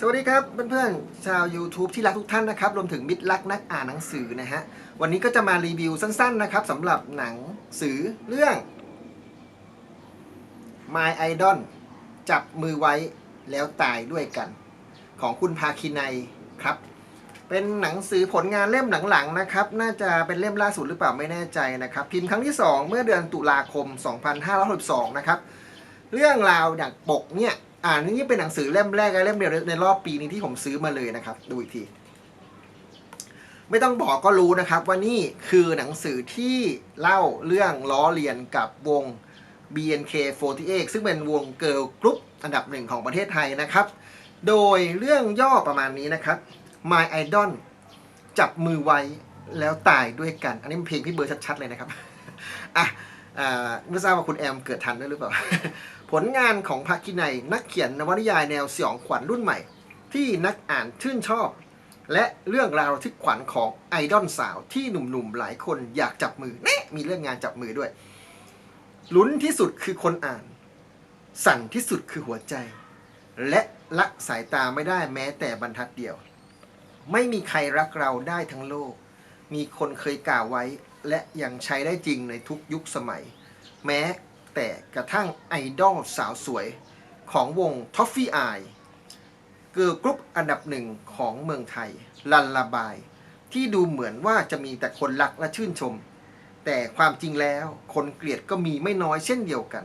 สวัสดีครับเพื่อนๆชาว YouTube ที่รักทุกท่านนะครับ รวมถึงมิตรรักนักอ่านหนังสือนะฮะ วันนี้ก็จะมารีวิวสั้นๆนะครับสำหรับหนังสือเรื่อง My Idol จับมือไว้แล้วตายด้วยกัน ของคุณภาคินัยครับ เป็นหนังสือผลงานเล่มหลังๆนะครับ น่าจะเป็นเล่มล่าสุดหรือเปล่าไม่แน่ใจนะครับ พิมพ์ครั้งที่ 2 เมื่อเดือนตุลาคม 2562 นะครับ เรื่องราวจากปกเนี่ย อ่านนี่เป็นหนังสือเล่มแรกและเล่มเดียวในรอบปีนี้ที่ผมซื้อมาเลยนะครับ ดูอีกที ไม่ต้องบอกก็รู้นะครับ ว่านี่คือหนังสือที่เล่าเรื่องล้อเลียนกับวง BNK48 ซึ่งเป็นวงเกิร์ลกรุ๊ปอันดับหนึ่งของประเทศไทยนะครับ โดยเรื่องย่อประมาณนี้นะครับ My Idol จับมือไว้แล้วตายด้วยกัน อันนี้มันเพลงพี่เบิร์ดชัดๆเลยนะครับ อะอ่าไม่ทราบว่าคุณแอมเกิดทันด้วยหรือเปล่า ผลงานของภาคินัยนักเขียนนวนิยายแนวสยองขวัญรุ่นใหม่ ที่นักอ่านชื่นชอบ และเรื่องราวทึกขวัญของไอดอลสาวที่หนุ่มๆหลายคนอยากจับมือแน่มีเรื่องงานจับมือด้วยลุ้นที่สุดคือคนอ่าน สั่นที่สุดคือหัวใจ และละสายตาไม่ได้แม้แต่บรรทัดเดียว ไม่มีใครรักเราได้ทั้งโลก มีคนเคยกล่าวไว้ และยังใช้ได้จริงในทุกยุคสมัย แม้ แต่กระทั่งไอดอลสาวสวยของวงท็อฟฟี่อายเกิร์ลกรุ๊ปอันดับหนึ่งของเมืองไทย ลันลาบาย ที่ดูเหมือนว่าจะมีแต่คนรักและชื่นชม แต่ความจริงแล้วคนเกลียดก็มีไม่น้อยเช่นเดียวกัน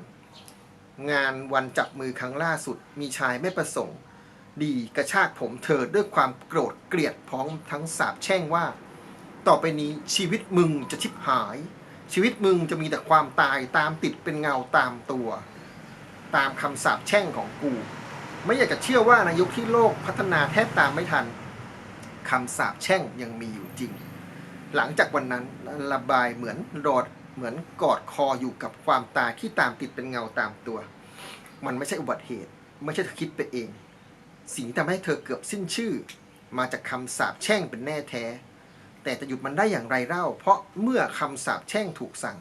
งานวันจับมือครั้งล่าสุดมีชายไม่ประสงค์ ดีกระชากผมเธอด้วยความโกรธเกลียดพร้อมทั้งสาบแช่งว่า ต่อไปนี้ชีวิตมึงจะชิบหาย ชีวิตมึงจะมีแต่ความตายตามติดเป็นเงาตามตัว ตามคำสาปแช่งของกู ไม่อยากจะเชื่อว่าในยุคที่โลกพัฒนาแทบตามไม่ทันคำสาปแช่งยังมีอยู่จริง หลังจากวันนั้นระบายเหมือนรอดเหมือนกอดคออยู่กับความตายที่ตามติดเป็นเงาตามตัว มันไม่ใช่อุบัติเหตุ ไม่ใช่เธอคิดไปเอง สิ่งที่ทำให้เธอเกือบสิ้นชื่อ มาจากคำสาปแช่งเป็นแน่แท้ แต่จะหยุดมันได้อย่างไรเล่า เพราะเมื่อคำสาปแช่งถูกสั่ง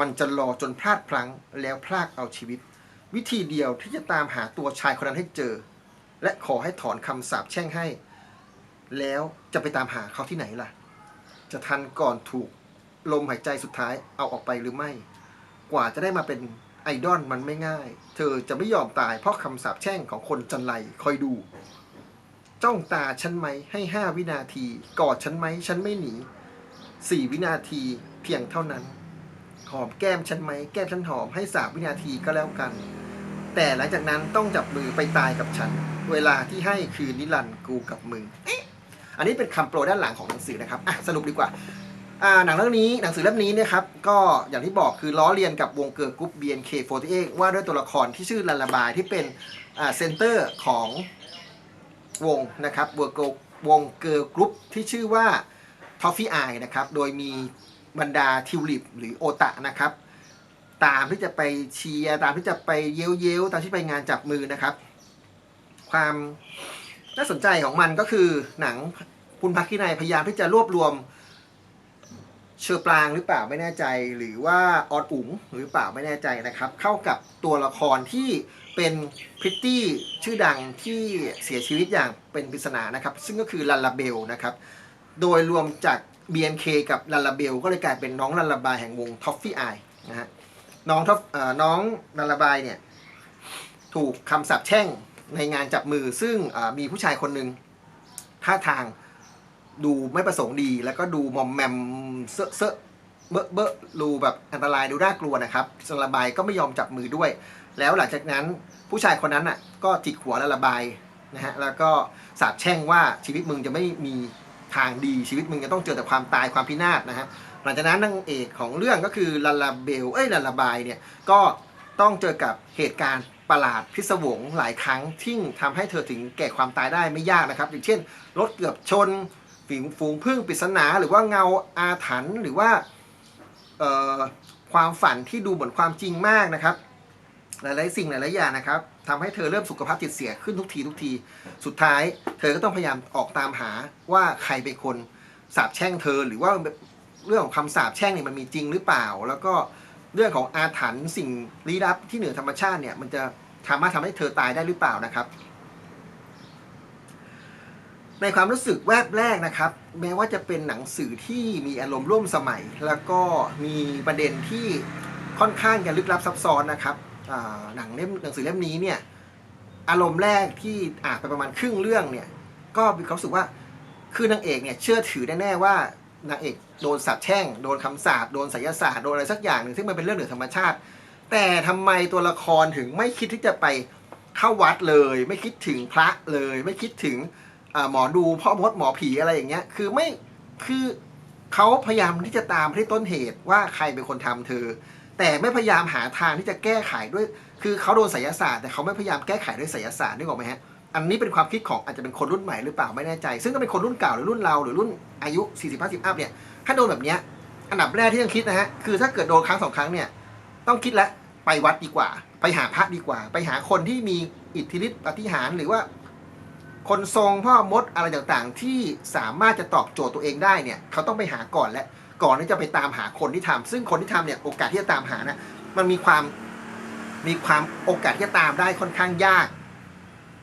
มันจะรอจนพลาดพลั้งแล้วพลากเอาชีวิต วิธีเดียวที่จะตามหาตัวชายคนนั้นให้เจอ และขอให้ถอนคำสาปแช่งให้ แล้วจะไปตามหาเขาที่ไหนล่ะ จะทันก่อนถูกลมหายใจสุดท้ายเอาออกไปหรือไม่ กว่าจะได้มาเป็นไอดอลมันไม่ง่าย เธอจะไม่ยอมตายเพราะคำสาปแช่งของคนจันไรคอยดู จ้องตาฉันไหมให้ห้าวินาที กอดฉันไหมฉันไม่หนีสี่วินาทีเพียงเท่านั้น หอมแก้มฉันไหมแก้มฉันหอมให้สามวินาทีก็แล้วกัน แต่หลังจากนั้นต้องจับมือไปตายกับฉัน เวลาที่ให้คือนิรันดร์กูกับมึงเอ๊ะอันนี้เป็นคำโปรยด้านหลังของหนังสือนะครับอะสรุปดีกว่าอ่าหนังเรื่องนี้หนังสือเล่มนี้นี่ยครับก็อย่างที่บอกคือล้อเลียนกับวงเกิร์ลกรุ๊ป BNK48 ว่าด้วยตัวละครที่ชื่อลันลาบายที่เป็นอ่าเซนเตอร์ของ วงนะครับวงเกิร์ลวงเกิร์ลกรุ๊ปที่ชื่อว่าทอฟฟี่อายนะครับ โดยมีบรรดาทิวลิปหรือโอตะนะครับ ตามที่จะไปเชียร์ตามที่จะไปเย้ยวเย้ยวๆตามที่ไปงานจับมือนะครับ ความน่าสนใจของมันก็คือหนังคุณพักที่นายพยายามที่จะรวบรวมเชอร์ปรางหรือเปล่าไม่แน่ใจ หรือว่าออดอุ๋งหรือเปล่าไม่แน่ใจนะครับ เข้ากับตัวละครที่ เป็นพริตตี้ชื่อดังที่เสียชีวิตอย่างเป็นปริศนานะครับ ซึ่งก็คือลันลาเบลนะครับ โดยรวมจาก BNK กับลันลาเบลก็เลยกลายเป็นน้องลันลาบายแห่งวงท็อฟฟี่อายนะฮะน้องท็อฟเอ่อน้องลันลาบายเนี่ยถูกคำสาปแช่งในงานจับมือ ซึ่งมีผู้ชายคนหนึ่งท่าทางดูไม่ประสงค์ดี แล้วก็ดูมอมแมมเซอะเซอะเบอะเบอะดูแบบอันตรายดูน่ากลัวนะครับสระบายก็ไม่ยอมจับมือด้วย แล้วหลังจากนั้นผู้ชายคนนั้นน่ะก็จิกหัวและระบายนะฮะแล้วก็สาบแช่งว่าชีวิตมึงจะไม่มีทางดีชีวิตมึงจะต้องเจอแต่ความตายความพินาศนะฮะหลังจากนั้นนางเอกของเรื่องก็คือลาลาเบลเอ้ยลาลาบายเนี่ยก็ต้องเจอกับเหตุการณ์ประหลาดพิศวงหลายครั้งที่ทำให้เธอถึงแก่ความตายได้ไม่ยากนะครับ อย่างเช่นรถเกือบชนฝูงฝูงพึ่งปริศนาหรือว่าเงาอาถรรพ์หรือว่าความฝันที่ดูเหมือนความจริงมากนะครับ หลายๆ สิ่งหลายๆอย่างนะครับทำให้เธอเริ่มสุขภาพจิตเสียขึ้นทุกทีทุกที สุดท้าย เธอก็ต้องพยายามออกตามหาว่าใครเป็นคนสาบแช่งเธอหรือว่าเรื่องของคำสาบแช่งเนี่ยมันมีจริงหรือเปล่า แล้วก็เรื่องของอาถรรพ์สิ่งลี้ลับที่เหนือธรรมชาติเนี่ยมันจะสามารถทำให้เธอตายได้หรือเปล่านะครับ ในความรู้สึกแวบแรกนะครับ แม้ว่าจะเป็นหนังสือที่มีอารมณ์ร่วมสมัย แล้วก็มีประเด็นที่ค่อนข้างจะลึกลับซับซ้อนนะครับ หนังเล่มหนังสือเล่มนี้เนี่ยอารมณ์แรกที่อ่านไปประมาณครึ่งเรื่องเนี่ย ก็มีความรู้สึกว่าคือนางเอกเนี่ยเชื่อถือแน่ๆว่านางเอกโดนสาปแช่งโดนคำสาปโดนไสยศาสตร์โดนอะไรสักอย่างหนึ่งซึ่งมันเป็นเรื่องเหนือธรรมชาติ แต่ทำไมตัวละครถึงไม่คิดที่จะไปเข้าวัดเลย ไม่คิดถึงพระเลย ไม่คิดถึงหมอดูพ่อมดหมอผีอะไรอย่างเงี้ย คือไม่คือเขาพยายามที่จะตามที่ต้นเหตุว่าใครเป็นคนทำเธอ แต่ไม่พยายามหาทางที่จะแก้ไขด้วย คือเขาโดนไสยศาสตร์แต่เขาไม่พยายามแก้ไขด้วยไสยศาสตร์นึกออกไหมฮะอันนี้เป็นความคิดของอาจจะเป็นคนรุ่นใหม่หรือเปล่าไม่แน่ใจ ซึ่งก็เป็นคนรุ่นเก่าหรือรุ่นเราหรือรุ่นอายุ 40 50อัพเนี่ยถ้าโดนแบบเนี้ยอันดับแรกที่ต้องคิดนะฮะคือถ้าเกิดโดนครั้งสองครั้งเนี่ยต้องคิดแล้วไปวัดดีกว่า ไปหาพระดีกว่า ไปหาคนที่มีอิทธิฤทธิปฏิหารหรือว่า คนทรงพ่อมดอะไรต่างๆ ที่สามารถจะตอบโจทย์ตัวเองได้เนี่ยเขาต้องไปหาก่อนและ ก่อนที่จะไปตามหาคนที่ทำซึ่งคนที่ทำเนี่ยโอกาสที่จะตามหานะมันมีความมีความโอกาสที่จะตามได้ค่อนข้างยาก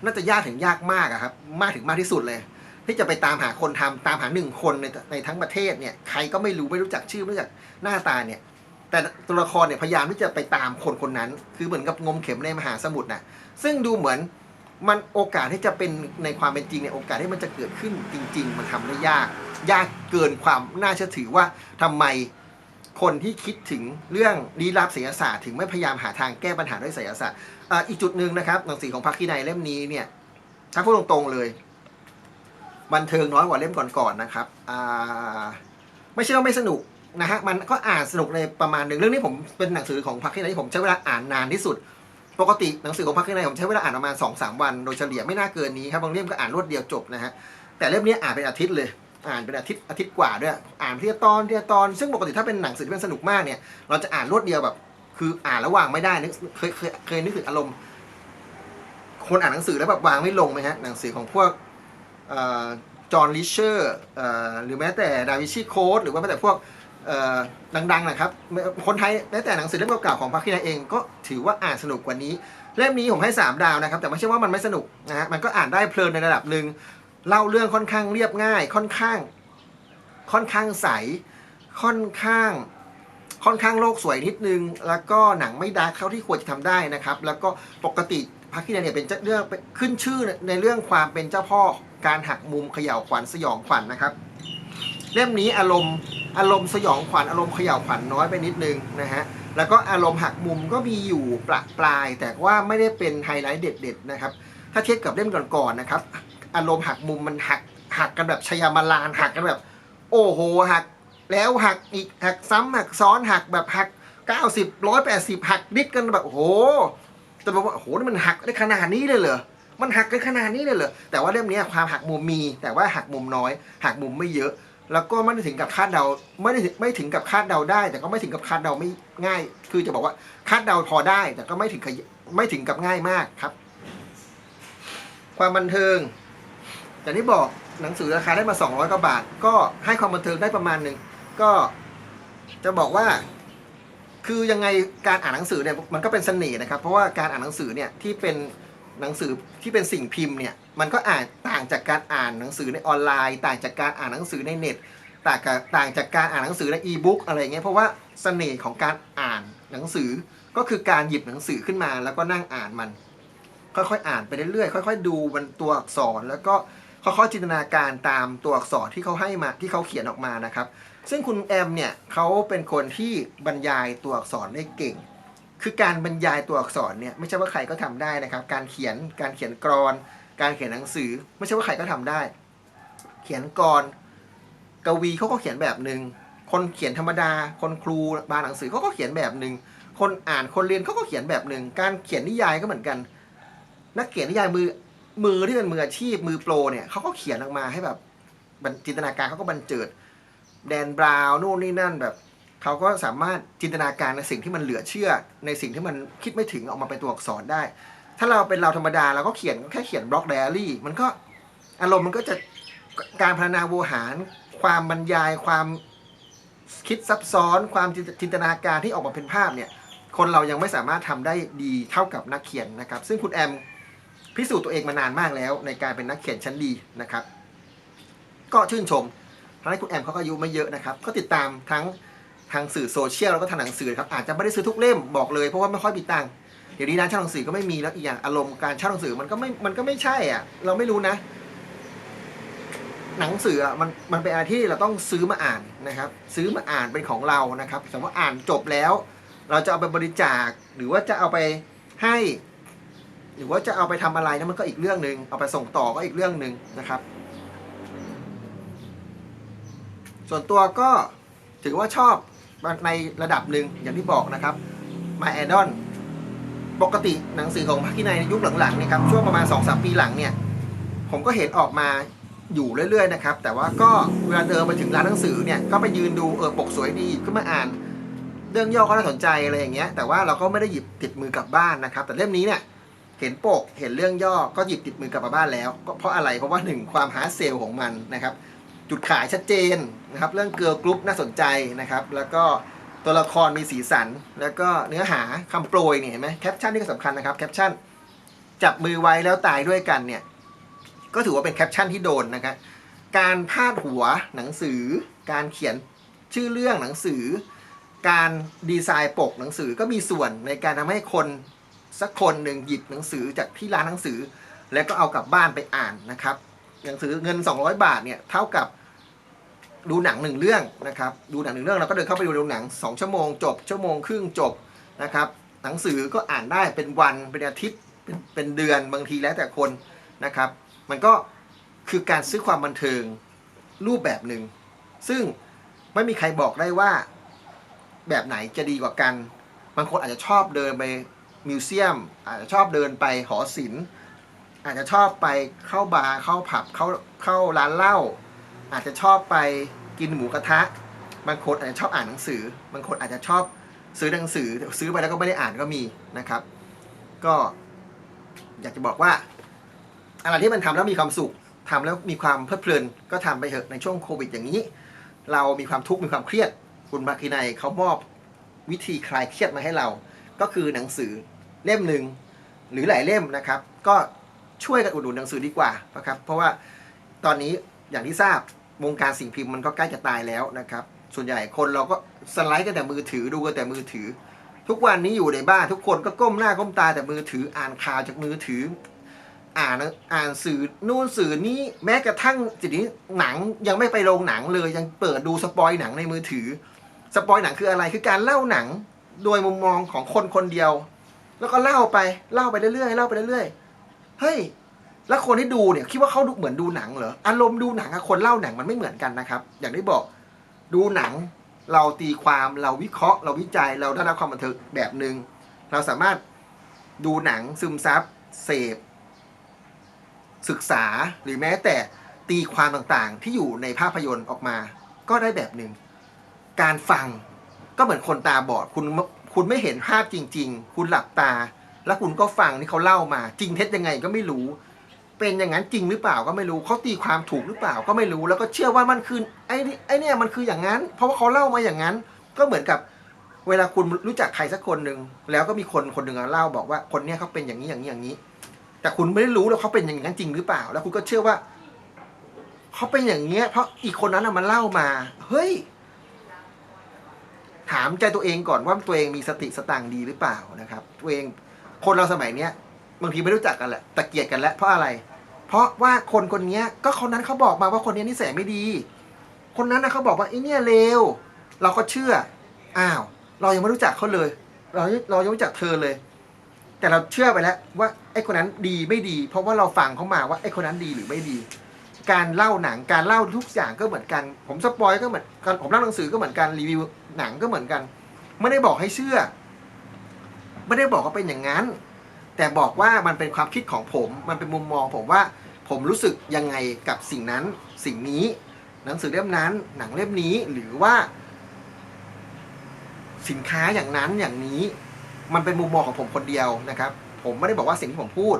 น่าจะยากถึงยากมากครับ มากถึงมากที่สุดเลย ที่จะไปตามหาคนทำตามหาหนึ่งคนในในทั้งประเทศเนี่ยใครก็ไม่รู้ไม่รู้จักชื่อไม่รู้จักหน้าตาเนี่ย แต่ตัวละครเนี่ยพยายามที่จะไปตามคนคนนั้น คือเหมือนกับงมเข็มในมหาสมุทรนะซึ่งดูเหมือน มันโอกาสที่จะเป็นในความเป็นจริงเนี่ยโอกาสที่มันจะเกิดขึ้นจริง ๆ มันทำได้ยาก ยากเกินความน่าเชื่อถือว่าทำไมคนที่คิดถึงเรื่องลี้ลับศิลศาสตร์ถึงไม่พยายามหาทางแก้ปัญหาด้วยศิลศาสตร์อ,อีกจุดหนึ่งนะครับหนังสือของพักคีไนเล่มนี้เนี่ยถ้าพูดตรงๆเลย บันเทิงน้อยกว่าเล่มก่อนๆนะครับไม่ใช่ว่าไม่สนุกนะฮะมันก็อ่านสนุกในประมาณหนึ่งเรื่องนี้ผมเป็นหนังสือของพักคีไนที่ผมใช้เวลาอ่านนานที่สุด ปกติหนังสือของพักข้างในผมใช้เวลาอ่านประมาณ2อสาวันโดยเฉลี่ยไม่น่าเกินนี้ครับบางเล่มก็อ่านรวดเดียวจบนะฮะแต่เล่มนี้อ่านเป็นอาทิตย์เลยอ่านเป็นอาทิตย์อาทิตย์กว่าด้วยอ่านทีละตอนทีละตอน ซึ่งปกติถ้าเป็นหนังสือที่เป็นสนุกมากเนี่ย เราจะอ่านรวดเดียวแบบ คืออ่านแล้ววางไม่ได้นึกเคยเคยเคยนึกถึงอารมณ์ คนอ่านหนังสือแล้วแบบวางไม่ลงไหมฮะหนังสือของพวกจอห์นลิเชอร์หรือแม้แต่ดาวิชีโค้ดหรือว่าแม้แต่พวก ดังๆนะครับ คนไทยแม้แต่หนังสือเล่มเก่าๆของพักคีนาเองก็ถือว่าอ่านสนุกกว่านี้ เล่มนี้ผมให้ 3 ดาวนะครับ แต่ไม่ใช่ว่ามันไม่สนุกนะฮะมันก็อ่านได้เพลินในระดับหนึ่งเล่าเรื่องค่อนข้างเรียบง่าย ค่อนข้าง ค่อนข้างใส ค่อนข้าง ค่อนข้างโลกสวยนิดนึง แล้วก็หนังไม่ดาร์กเท่าที่ควรจะทำได้นะครับ แล้วก็ปกติพักคีนาเนี่ยเป็นเรื่องขึ้นชื่อในเรื่องความเป็นเจ้าพ่อการหักมุมเขย่าวขวัญสยองขวัญนะครับ เล่มนี้อารมณ์ อารมณ์สยองขวัญอารมณ์เขย่าวขวัญน้อยไปนิดนึงนะฮะแล้วก็อารมณ์หักมุมก็มีอยู่ประปราย แต่ว่าไม่ได้เป็นไฮไลท์เด็ดๆนะครับถ้าเทียบกับเล่มก่อนๆนะครับ อารมณ์หักมุมมันหักหักกันแบบชยามาลานหักกันแบบ โอ้โหหัก แล้วหักอีกหักซ้ำหักซ้อนหักแบบหัก 90 180 หักดิดกันแบบโอ้โหแต่บอกว่าโอ้โหนี่มันหักได้ขนาดนี้เลยเหรอมันหักกันขนาดนี้เลยเหรอแต่ว่าเล่มนี้ความหักมุมมี แต่ว่าหักมุมน้อย หักมุมไม่เยอะ แล้วก็ไม่ได้ถึงกับคาดเดาไม่ได้ไม่ถึงกับคาดเดาได้ แต่ก็ไม่ถึงกับคาดเดาไม่ง่าย คือจะบอกว่าคาดเดาพอได้ แต่ก็ไม่ถึงกับไม่ถึงกับง่ายมากครับ ความบันเทิงอย่างที่บอกหนังสือราคาได้มา200กว่าบาท ก็ให้ความบันเทิงได้ประมาณหนึ่งก็จะบอกว่า คือยังไงการอ่านหนังสือเนี่ยมันก็เป็นเสน่ห์นะครับ เพราะว่าการอ่านหนังสือเนี่ยที่เป็น หนังสือที่เป็นสิ่งพิมพ์เนี่ยมันก็อ่านต่างจากการอ่านหนังสือในออนไลน์ ต่างจากการอ่านหนังสือในเน็ตต่างกับต่างจากการอ่านหนังสือในอีบุ๊กอะไรเงี้ยเพราะว่าเสน่ห์ของการอ่านหนังสือก็คือการหยิบหนังสือขึ้นมา แล้วก็นั่งอ่านมัน ค่อยๆอ่านไปเรื่อยๆค่อย ๆ ดูบนตัวอักษรแล้วก็ค่อยๆจินตนาการตามตัวอักษรที่เขาให้มาที่เขาเขียนออกมานะครับ ซึ่งคุณแอมเนี่ยเขาเป็นคนที่บรรยายตัวอักษรได้เก่ง คือการบรรยายตัวอักษรเนี่ยไม่ใช่ว่าใครก็ทำได้นะครับ การเขียนการเขียนกรอน การเขียนหนังสือ ไม่ใช่ว่าใครก็ทำได้ เขียนกรอนกวีเขาก็เขียนแบบหนึ่งคนเขียนธรรมดา คนครูบานหนังสือเขาก็เขียนแบบหนึ่งคนอ่านคนเรียนเขาก็เขียนแบบหนึ่งการเขียนนิยายก็เหมือนกัน นักเขียนนิยายมือมือที่เป็นมืออาชีพมือโปรเนี่ยเขาก็เขียนออกมาให้แบบจินตนาการเขาก็บรรเจิด แดนบราวน์นู่นนี่นั่นแบบ เขาก็สามารถจินตนาการในสิ่งที่มันเหลือเชื่อ ในสิ่งที่มันคิดไม่ถึงออกมาเป็นตัวอักษรได้ ถ้าเราเป็นเราธรรมดาเราก็เขียนแค่เขียนบล็อกไดอารี่ มันก็อารมณ์มันก็จะการพัฒนาโวหาร ความบรรยายความคิดซับซ้อนความจินตนาการที่ออกมาเป็นภาพเนี่ยคนเรายังไม่สามารถทำได้ดีเท่ากับนักเขียนนะครับ ซึ่งคุณแอมพิสูจน์ตัวเองมานานมากแล้ว ในการเป็นนักเขียนชั้นดีนะครับ ก็ชื่นชมทั้งที่คุณแอมเขาก็อายุไม่เยอะนะครับ ก็ติดตามทั้งางสื่อโซเชียลแล้วก็ทางหนังสือครับอาจจะไม่ได้ซื้อทุกเล่มบอกเลยเพราะว่าไม่ค่อยมีตังค์เดี๋ยวนี้ร้านเช่าหนังสือก็ไม่มีแล้วอีกอย่างอารมณ์การเช่าหนังสือมันก็ไม่มันก็ไม่ใช่อะ เราไม่รู้นะ หนังสืออะมันมันเป็นอะไรที่เราต้องซื้อมาอ่านนะครับ ซื้อมาอ่านเป็นของเรานะครับสมมติว่าอ่านจบแล้ว เราจะเอาไปบริจาคหรือว่าจะเอาไปให้ หรือว่าจะเอาไปทำอะไรนะมันก็อีกเรื่องหนึ่งเอาไปส่งต่อก็อีกเรื่องหนึ่งนะครับ ส่วนตัวก็ถือว่าชอบ ในระดับหนึ่งอย่างที่บอกนะครับ My a d o n ปกติหนังสือของภาคีในยุคหลังๆเนี่ยครับช่วงประมาณ2-3ปีหลังเนี่ยผมก็เห็นออกมาอยู่เรื่อยๆนะครับ แต่ว่าก็เวลาเดินไปถึงร้านหนังสือเนี่ยก็ไปยืนดูเออปกสวยดีขึ้นมาอ่าน เรื่องย่อก็น่าสนใจอะไรอย่างเงี้ยแต่ว่าเราก็ไม่ได้หยิบติดมือกลับบ้านนะครับ แต่เล่มนี้เนี่ยเห็นปกเห็นเรื่องย่อก็หยิบติดมือกลับมาบ้านแล้ว ก็เพราะอะไรเพราะว่าหนึ่งความหาเซลล์ของมันนะครับ จุดขายชัดเจนนะครับ เรื่องเกลือกรุ๊ปน่าสนใจนะครับ แล้วก็ตัวละครมีสีสัน แล้วก็เนื้อหาคำโปรยเนี่ยเห็นไหมแคปชั่นนี่ก็สำคัญนะครับแคปชั่นจับมือไว้แล้วตายด้วยกันเนี่ย ก็ถือว่าเป็นแคปชั่นที่โดนนะครับการพาดหัวหนังสือ การเขียนชื่อเรื่องหนังสือ การดีไซน์ปกหนังสือก็มีส่วนในการทำให้คนสักคนหนึ่งหยิบหนังสือจากที่ร้านหนังสือ แล้วก็เอากลับบ้านไปอ่านนะครับ หนังสือเงิน 200 บาทเนี่ยเท่ากับดูหนังหนึ่งเรื่องนะครับดูหนังหนึ่งเรื่องเราก็เดินเข้าไปดูหนัง 2 ชั่วโมงจบ ชั่วโมงครึ่งจบนะครับหนังสือก็อ่านได้เป็นวันเป็นอาทิตย์เป็นเป็นเดือนบางทีแล้วแต่คนนะครับ มันก็คือการซื้อความบันเทิงรูปแบบหนึ่ง ซึ่งไม่มีใครบอกได้ว่าแบบไหนจะดีกว่ากัน บางคนอาจจะชอบเดินไปมิวเซียม อาจจะชอบเดินไปหอศิลป์ อาจจะชอบไปเข้าบาร์เข้าผับเข้าเข้าร้านเหล้าอาจจะชอบไปกินหมูกระทะบางคนอาจจะชอบอ่านหนังสือบางคนอาจจะชอบซื้อหนังสือซื้อไปแล้วก็ไม่ได้อ่านก็มีนะครับ ก็อยากจะบอกว่าอะไรที่มันทำแล้วมีความสุขทำแล้วมีความเพลิดเพลินก็ทำไปเถอะในช่วงโควิดอย่างนี้ เรามีความทุกข์มีความเครียด คุณมาคีนัยเขามอบวิธีคลายเครียดมาให้เรา ก็คือหนังสือเล่มหนึ่งหรือหลายเล่มนะครับ ก็ ช่วยกันอุดหนุนหนังสือดีกว่านะครับเพราะว่าตอนนี้อย่างที่ทราบวงการสิ่งพิมพ์มันก็ใกล้จะตายแล้วนะครับ ส่วนใหญ่คนเราก็สไลด์กันแต่มือถือดูกันแต่มือถือ ทุกวันนี้อยู่ในบ้านทุกคนก็ก้มหน้าก้มตาแต่มือถืออ่านข่าวจากมือถือ อ่านอ่านสื่อนู่นสื่อนี้แม้กระทั่งจิตนี้หนังยังไม่ไปโรงหนังเลยยังเปิดดูสปอยหนังในมือถือ สปอยหนังคืออะไรคือการเล่าหนังโดยมุมมองของคนคนเดียว แล้วก็เล่าไปเล่าไปเรื่อยๆเล่าไปเรื่อยๆ เฮ้ยแล้วคนที่ดูเนี่ยคิดว่าเขาดูเหมือนดูหนังเหรออารมณ์ดูหนังกับคนเล่าหนังมันไม่เหมือนกันนะครับ อย่างที่บอกดูหนังเราตีความเราวิเคราะห์ เราวิจัยเราได้รับความบันเทิงแบบหนึ่งเราสามารถดูหนังซึมซับเสพ ศึกษาหรือแม้แต่ตีความต่างๆ ที่อยู่ในภาพยนตร์ออกมา ก็ได้แบบหนึ่งการฟังก็เหมือนคนตาบอดคุณคุณไม่เห็นภาพจริง ๆ คุณหลับตา แล้วคุณก็ฟังที่เขาเล่ามา จริงเท็จยังไงก็ไม่รู้ เป็นอย่างนั้นจริงหรือเปล่าก็ไม่รู้เขาตีความถูกหรือเปล่าก็ไม่รู้ แล้วก็เชื่อว่ามันคือไอ้นี่ไอ้เนี่ยมันคืออย่างนั้น เพราะว่าเขาเล่ามาอย่างนั้น ก็เหมือนกับ เวลาคุณรู้จักใครสักคนหนึ่งแล้วก็มีคนคนหนึ่งเล่าบอกว่าคนเนี้ยเขาเป็นอย่างนี้อย่างนี้อย่างนี้ แต่คุณไม่ได้รู้แล้วเขาเป็นอย่างนั้นจริงหรือเปล่า แล้วคุณก็เชื่อว่าเขาเป็นอย่างเงี้ย เพราะอีกคนนั้นน่ะมันเล่ามา เฮ้ย ถามใจตัวเองก่อนว่าตัวเองมีสติสตังค์ดีหรือเปล่านะครับ ตัวเอง คนเราสมัยเนี้ยบางทีไม่รู้จักกันแหละตะเกียกกันแล้วเพราะอะไร เพราะว่าคนคนนี้ก็คนนั้นเขาบอกมาว่าคนนี้นิสัยไม่ดี คนนั้นนะเขาบอกว่าไอ้เนี่ยเลวเราก็เชื่ออ้าว เรายังไม่รู้จักเขาเลย เราเรายังไม่รู้จักเธอเลย แต่เราเชื่อไปแล้วว่าไอ้คนนั้นดีไม่ดี เพราะว่าเราฟังเขามาว่าไอ้คนนั้นดีหรือไม่ดี การเล่าหนังการเล่าทุกอย่างก็เหมือนกัน ผมสปอยก็เหมือนกันผมเล่าหนังสือก็เหมือนกันรีวิวหนังก็เหมือนกัน ไม่ได้บอกให้เชื่อ ไม่ได้บอกว่าเป็นอย่างนั้น แต่บอกว่ามันเป็นความคิดของผม มันเป็นมุมมองผมว่าผมรู้สึกยังไงกับสิ่งนั้น สิ่งนี้ หนังสือเล่มนั้น หนังเล่มนี้หรือว่า สินค้าอย่างนั้นอย่างนี้ มันเป็นมุมมองของผมคนเดียวนะครับ ผมไม่ได้บอกว่าสิ่งที่ผมพูด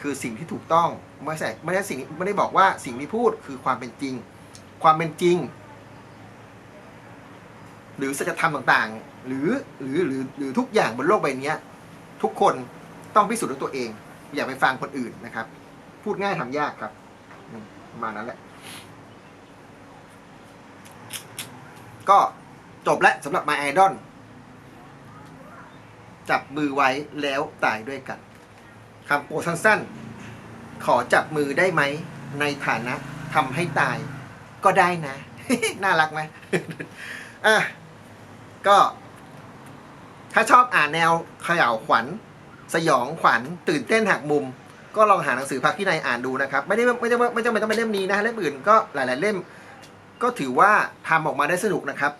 คือสิ่งที่ถูกต้องไม่ใช่ไม่ได้สิ่งไม่ได้บอกว่าสิ่งที่พูดคือความเป็นจริง ความเป็นจริง หรือสัจธรรมต่างๆ หรือหรือหรือหรือทุกอย่างบนโลกใบนี้ทุกคนต้องพิสูจน์ด้วยตัวเอง อย่าไปฟังคนอื่นนะครับ พูดง่ายทำยากครับมานั้นแหละ ก็จบแล้วสำหรับ My Idol จับมือไว้แล้วตายด้วยกันคำโปรสั้นๆ ขอจับมือได้ไหม ในฐานะทำให้ตายก็ได้นะ น่ารักไหมอะ ก็ ถ้าชอบอ่านแนวเขย่าวขวัญ สยองขวัญ ตื่นเต้นหักมุม ก็ลองหาหนังสือพักที่ในอ่านดูนะครับ ไม่ได้ไม่ได้ไม่จำเป็นต้องเป็นเล่มนี้นะเล่มอื่นก็หลาย ๆ เล่ม ก็ถือว่าทำออกมาได้สนุกนะครับ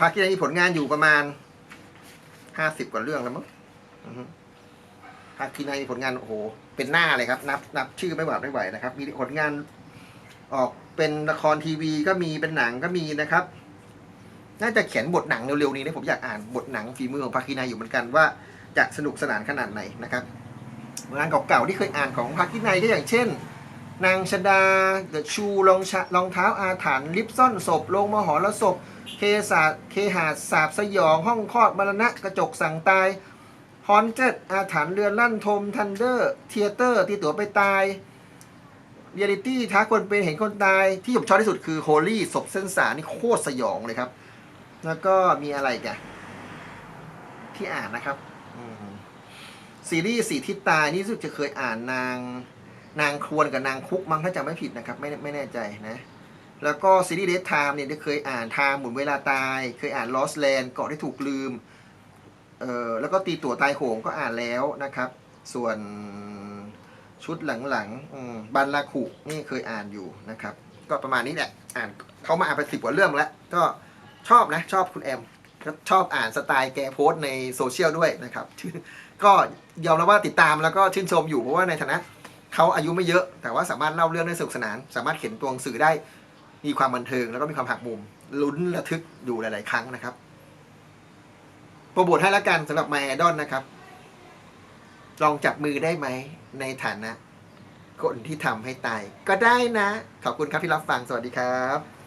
พักที่ในมีผลงานอยู่ประมาณห้าสิบกว่าเรื่องแล้วมั้งพักที่ในมีผลงานโอ้โหเป็นหน้าเลยครับ นับนับชื่อไม่หวาดไม่ไหวนะครับ มีผลงานออกเป็นละครทีวีก็มีเป็นหนังก็มีนะครับ น่าจะเขียนบทหนังเร็วๆนี้นะผมอยากอ่านบทหนังฝีมือของภาคีนาอยู่เหมือนกันว่าจะสนุกสนานขนาดไหนนะครับงานเก่าๆที่เคยอ่านของภาคีนายก็อย่างเช่น นางชดาเดชูรองชรองเท้าอาถรรพ์ลิปซ่อนศพโรงมหรสพเคสาเคหาสาบสยองห้องคลอดมรณะกระจกสั่งตายฮอนเจ็ดอาถรรพ์เรือลั่นทมทันเดอร์เทเตอร์ที่ตัวไปตายเรียลิตี้ท้าคนเป็นเห็นคนตายที่ผมชอบที่สุดคือโฮลี่ศพเส้นสานี่โคตรสยองเลยครับ แล้วก็มีอะไรกันที่อ่านนะครับซีรีส์สีทิศตายนี่รู้สึกจะเคยอ่านนางนางควรกับนางคุกมั้งถ้าจำไม่ผิดนะครับ ไม่ไม่แน่ใจนะ แล้วก็ซีรีส์เดทไทม์เนี่ยได้เคยอ่านทางหมุนเวลาตาย เคยอ่าน Lost Land เกาะที่ถูกลืมเอ่อแล้วก็ตีตั๋วตายโหงก็อ่านแล้วนะครับ ส่วนชุดหลังๆบันลาขุนี่เคยอ่านอยู่นะครับ ก็ประมาณนี้แหละอ่านเขามาอ่านไปสิบกว่าเรื่องแล้วก็ ชอบนะชอบคุณแอมก็ชอบอ่านสไตล์แกโพสต์ในโซเชียลด้วยนะครับ ก็ยอมรับว่าติดตามแล้วก็ชื่นชมอยู่เพราะว่าในฐานะเขาอายุไม่เยอะ แต่ว่าสามารถเล่าเรื่องได้สนุกสนาน สามารถเขียนตัวหนังสือได้มีความบันเทิง แล้วก็มีความหักมุมลุ้นระทึกอยู่หลาย ๆ ครั้งนะครับโปรโมทให้แล้วกันสำหรับ My Idol นะครับ ลองจับมือได้ไหมในฐานะ คนที่ทำให้ตาย ก็ได้นะ ขอบคุณครับที่รับฟังสวัสดีครับ